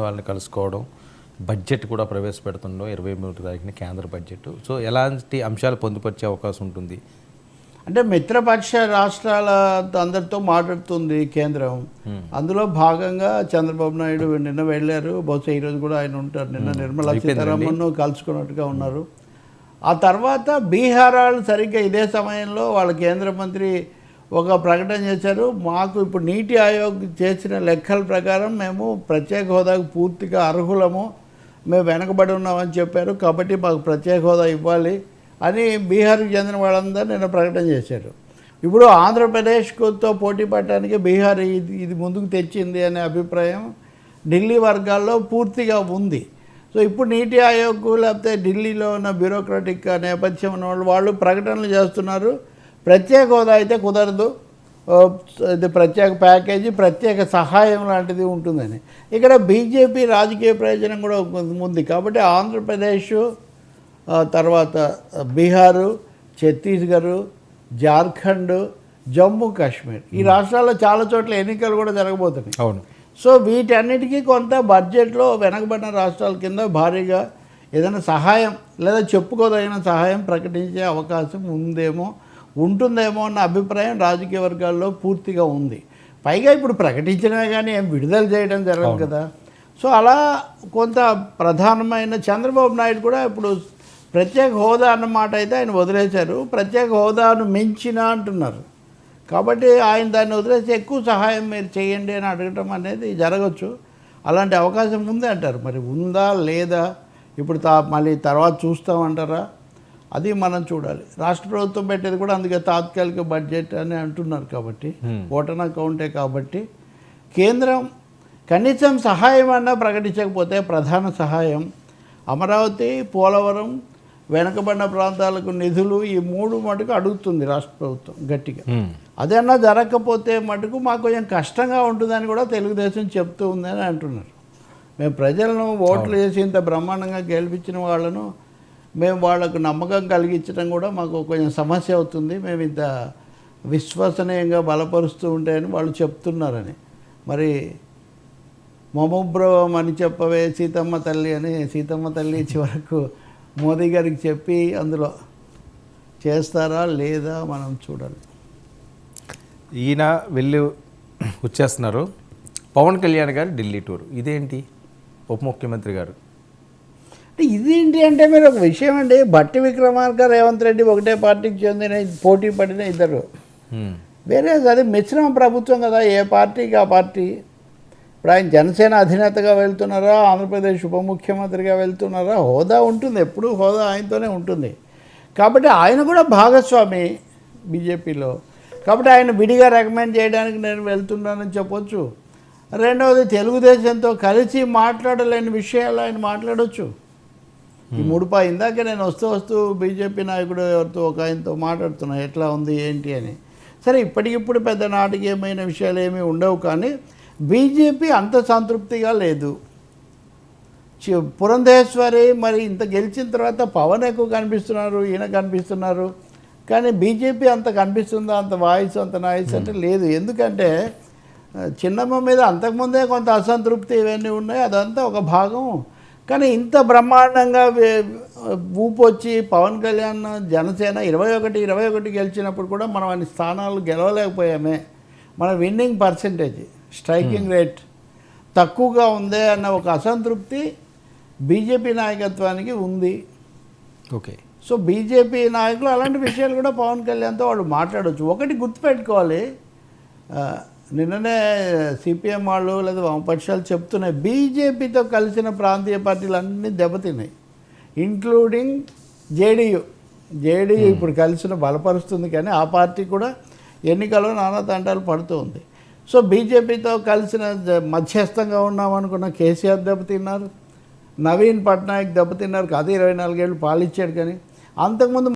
వాళ్ళని కలుసుకోవడం బడ్జెట్ కూడా ప్రవేశపెడుతుండడం ఇరవై మూడు తారీఖున కేంద్ర బడ్జెట్. సో ఎలాంటి అంశాలు పొందుపరిచే అవకాశం ఉంటుంది? అంటే మిత్రపక్ష రాష్ట్రాల అందరితో మాట్లాడుతుంది కేంద్రం. అందులో భాగంగా చంద్రబాబు నాయుడు నిన్న వెళ్ళారు. బహుశా ఈరోజు కూడా ఆయన ఉంటారు. నిన్న నిర్మలా సీతారామన్ కలుసుకున్నట్టుగా ఉన్నారు. ఆ తర్వాత బీహార్ వాళ్ళు సరిగ్గా ఇదే సమయంలో వాళ్ళ కేంద్ర మంత్రి ఒక ప్రకటన చేశారు. మాకు ఇప్పుడు నీటి ఆయోగ్ చేసిన లెక్కల ప్రకారం మేము ప్రత్యేక హోదాకు పూర్తిగా అర్హులము. మేము వెనకబడి ఉన్నామని చెప్పారు. కాబట్టి మాకు ప్రత్యేక హోదా ఇవ్వాలి అని బీహార్కి చెందిన వాళ్ళందరూ నిన్న ప్రకటన చేశారు. ఇప్పుడు ఆంధ్రప్రదేశ్తో పోటీ పడటానికి బీహార్ ఇది ఇది ముందుకు తెచ్చింది అనే అభిప్రాయం ఢిల్లీ వర్గాల్లో పూర్తిగా ఉంది. సో ఇప్పుడు నీటి ఆయోగ్ లేకపోతే ఢిల్లీలో ఉన్న బ్యూరోక్రటిక్ నేపథ్యం ఉన్న వాళ్ళు వాళ్ళు ప్రకటనలు చేస్తున్నారు. ప్రత్యేక హోదా అయితే కుదరదు. ఇది ప్రత్యేక ప్యాకేజీ ప్రత్యేక సహాయం లాంటిది ఉంటుందని. ఇక్కడ బీజేపీ రాజకీయ ప్రయోజనం కూడా ఉంది కాబట్టి ఆంధ్రప్రదేశ్ తర్వాత బీహారు ఛత్తీస్గఢ్ జార్ఖండ్ జమ్మూ కాశ్మీర్. ఈ రాష్ట్రాల్లో చాలా చోట్ల ఎన్నికలు కూడా జరగబోతున్నాయి. అవును. సో వీటన్నిటికీ కొంత బడ్జెట్లో వెనకబడిన రాష్ట్రాల కింద భారీగా ఏదైనా సహాయం లేదా చెప్పుకోదగిన సహాయం ప్రకటించే అవకాశం ఉందేమో ఉంటుందేమో అన్న అభిప్రాయం రాజకీయ వర్గాల్లో పూర్తిగా ఉంది. పైగా ఇప్పుడు ప్రకటించినా కానీ ఏం విడుదల చేయడం జరగదు కదా. సో అలా కొంత ప్రధానమైన చంద్రబాబు నాయుడు కూడా ఇప్పుడు ప్రత్యేక హోదా అన్న మాట అయితే ఆయన వదిలేశారు. ప్రత్యేక హోదాను మించిన అంటున్నారు. కాబట్టి ఆయన దాన్ని వదిలేసి ఎక్కువ సహాయం మీరు చేయండి అని అడగటం అనేది జరగచ్చు. అలాంటి అవకాశం ఉంది అంటారు. మరి ఉందా లేదా? ఇప్పుడు తా మళ్ళీ తర్వాత చూస్తామంటారా? అది మనం చూడాలి. రాష్ట్ర ప్రభుత్వం పెట్టేది కూడా అందుకే తాత్కాలిక బడ్జెట్ అని అంటున్నారు కాబట్టి ఓటన్ అకౌంటే కాబట్టి కేంద్రం కనీసం సహాయం అన్నా ప్రకటించకపోతే ప్రధాన సహాయం అమరావతి పోలవరం వెనకబడిన ప్రాంతాలకు నిధులు ఈ మూడు మటుకు అడుగుతుంది రాష్ట్ర ప్రభుత్వం గట్టిగా. అదన్నా జరగకపోతే మటుకు మాకు కొంచెం కష్టంగా ఉంటుందని కూడా తెలుగుదేశం చెప్తూ ఉందని అంటున్నారు. మేము ప్రజలను ఓట్లు వేసి ఇంత బ్రహ్మాండంగా గెలిపించిన వాళ్ళను మేము వాళ్ళకు నమ్మకం కలిగించడం కూడా మాకు కొంచెం సమస్య అవుతుంది. మేము ఇంత విశ్వసనీయంగా బలపరుస్తూ ఉంటాయని వాళ్ళు చెప్తున్నారని. మరి మమోబ్రవం అని చెప్పవే సీతమ్మ తల్లి అని సీతమ్మ తల్లి చివరకు మోదీ గారికి చెప్పి అందులో చేస్తారా లేదా మనం చూడాలి. ఈయన వెళ్ళి వచ్చేస్తున్నారు. పవన్ కళ్యాణ్ గారు ఢిల్లీ టూర్. ఇదేంటి? ఉప ముఖ్యమంత్రి గారు. అంటే ఇదేంటి అంటే మీరు ఒక విషయం అండి. బట్టి విక్రమార్క రేవంత్ రెడ్డి ఒకటే పార్టీకి చెందిన పోటీ పడిన ఇద్దరు. వేరే అది మిశ్రమ ప్రభుత్వం కదా ఏ పార్టీకి ఆ పార్టీ? ఇప్పుడు ఆయన జనసేన అధినేతగా వెళ్తున్నారా ఆంధ్రప్రదేశ్ ఉప ముఖ్యమంత్రిగా వెళ్తున్నారా? హోదా ఉంటుంది ఎప్పుడూ హోదా ఆయనతోనే ఉంటుంది. కాబట్టి ఆయన కూడా భాగస్వామి బీజేపీలో. కాబట్టి ఆయన విడిగా రికమెండ్ చేయడానికి నేను వెళ్తున్నానని చెప్పొచ్చు. రెండవది తెలుగుదేశంతో కలిసి మాట్లాడలేని విషయాలు ఆయన మాట్లాడొచ్చు. ఈ ముడుపా ఇందాక నేను వస్తూ వస్తూ బీజేపీ నాయకుడు ఎవరితో ఒక ఆయనతో మాట్లాడుతున్నా ఎట్లా ఉంది ఏంటి అని. సరే ఇప్పటికిప్పుడు పెద్ద నాటకీయమైన విషయాలు ఏమీ ఉండవు కానీ బీజేపీ అంత సంతృప్తిగా లేదు. చి- పురంధేశ్వరి మరి ఇంత గెలిచిన తర్వాత పవన్ ఎక్కువ కనిపిస్తున్నారు ఈయన కనిపిస్తున్నారు. కానీ బీజేపీ అంత కనిపిస్తుందా అంత వాయిస్ అంత నాయిస్ అంటే లేదు. ఎందుకంటే చిన్నమ్మ మీద అంతకుముందే కొంత అసంతృప్తి ఇవన్నీ ఉన్నాయి అదంతా ఒక భాగం. కానీ ఇంత బ్రహ్మాండంగా వే- ఊపు వచ్చి పవన్ కళ్యాణ్ జనసేన ఇరవై ఒకటి ఇరవై ఒకటి గెలిచినప్పుడు కూడా మనం అన్ని స్థానాలు గెలవలేకపోయామే. మన విన్నింగ్ పర్సంటేజ్ స్ట్రైకింగ్ రేట్ తక్కువగా ఉందే అన్న ఒక అసంతృప్తి బీజేపీ నాయకత్వానికి ఉంది. ఓకే. సో బీజేపీ నాయకులు అలాంటి విషయాలు కూడా పవన్ కళ్యాణ్తో వాళ్ళు మాట్లాడవచ్చు ఒకటి గుర్తుపెట్టుకోవాలి. నిన్ననే సిపిఎం వాళ్ళు లేదా వామపక్షాలు చెప్తున్నాయి. బీజేపీతో కలిసిన ప్రాంతీయ పార్టీలు అన్నీ దెబ్బతిన్నాయి. Including JDU. జేడీయూ ఇప్పుడు కలిసిన బలపరుస్తుంది కానీ ఆ పార్టీ కూడా ఎన్నికల్లో నానా తంటాలు పడుతూ ఉంది. సో బీజేపీతో కలిసిన మధ్యస్థంగా ఉన్నామనుకున్న కేసీఆర్ దెబ్బతిన్నారు. నవీన్ పట్నాయక్ దెబ్బతిన్నారు. కాదు ఇరవై నాలుగేళ్ళు పాలిచ్చాడు కానీ అంతకుముందు